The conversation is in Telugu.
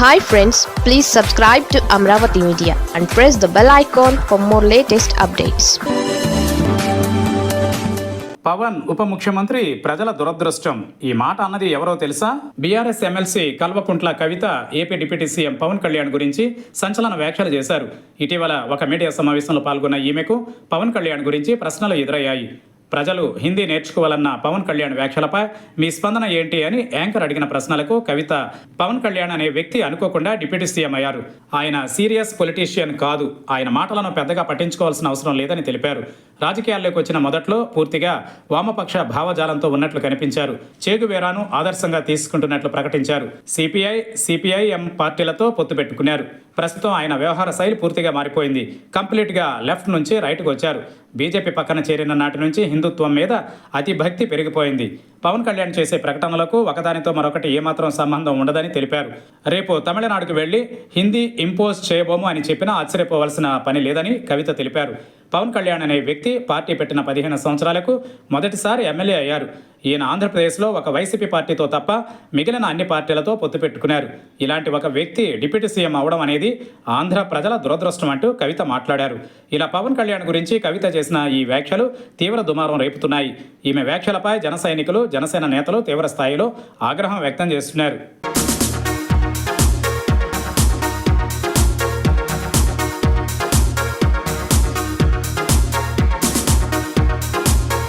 Hi friends please subscribe to Amaravati media and press the bell icon for more latest updates Pawan ఉప ముఖ్యమంత్రి ప్రజల దురదృష్టం. ఈ మాట అన్నది ఎవరో తెలుసా? BRS MLC Kalvakuntla Kavitha AP deputy CM Pawan Kalyan గురించి సంచలన వ్యాఖ్యలు చేశారు. ఇటీవల ఒక మీడియా సమావేశంలో పాల్గొన్న ఈమెకు పవన్ కళ్యాణ్ గురించి ప్రశ్నలు ఎదురయ్యాయి. ప్రజలు హిందీ నేర్చుకోవాలన్న పవన్ కళ్యాణ్ వ్యాఖ్యలపై మీ స్పందన ఏంటి అని యాంకర్ అడిగిన ప్రశ్నలకు కవిత పవన్ కళ్యాణ్ అనే వ్యక్తి అనుకోకుండా డిప్యూటీ సీఎం అయ్యారు. ఆయన సీరియస్ పొలిటీషియన్ కాదు. ఆయన మాటలను పెద్దగా పట్టించుకోవాల్సిన అవసరం లేదని తెలిపారు. రాజకీయాల్లోకి వచ్చిన మొదట్లో పూర్తిగా వామపక్ష భావజాలంతో ఉన్నట్లు కనిపించారు. చేగువేరాను ఆదర్శంగా తీసుకుంటున్నట్లు ప్రకటించారు. సిపిఐ సిపిఐఎం పార్టీలతో పొత్తు పెట్టుకున్నారు. ప్రస్తుతం ఆయన వ్యవహార శైలి పూర్తిగా మారిపోయింది. కంప్లీట్గా లెఫ్ట్ నుంచి రైట్కు వచ్చారు. బీజేపీ పక్కన చేరిన నాటి నుంచి హిందుత్వం మీద అతి భక్తి పెరిగిపోయింది. పవన్ కళ్యాణ్ చేసే ప్రకటనలకు ఒకదానితో మరొకటి ఏమాత్రం సంబంధం ఉండదని తెలిపారు. రేపు తమిళనాడుకు వెళ్ళి హిందీ ఇంపోజ్ చేయబోము అని చెప్పినా ఆశ్చర్యపోవాల్సిన పని లేదని కవిత తెలిపారు. పవన్ కళ్యాణ్ అనే వ్యక్తి పార్టీ పెట్టిన పదిహేను సంవత్సరాలకు మొదటిసారి ఎమ్మెల్యే అయ్యారు. ఈయన ఆంధ్రప్రదేశ్లో ఒక వైసీపీ పార్టీతో తప్ప మిగిలిన అన్ని పార్టీలతో పొత్తు పెట్టుకున్నారు. ఇలాంటి ఒక వ్యక్తి డిప్యూటీ సీఎం అవడం అనేది ఆంధ్ర ప్రజల దురదృష్టం అంటూ కవిత మాట్లాడారు. ఇలా పవన్ కళ్యాణ్ గురించి కవిత చేసిన ఈ వ్యాఖ్యలు తీవ్ర దుమారం రేపుతున్నాయి. ఈమె వ్యాఖ్యలపై జన సైనికులు జనసేన నేతలు తీవ్ర స్థాయిలో ఆగ్రహం వ్యక్తం చేస్తున్నారు.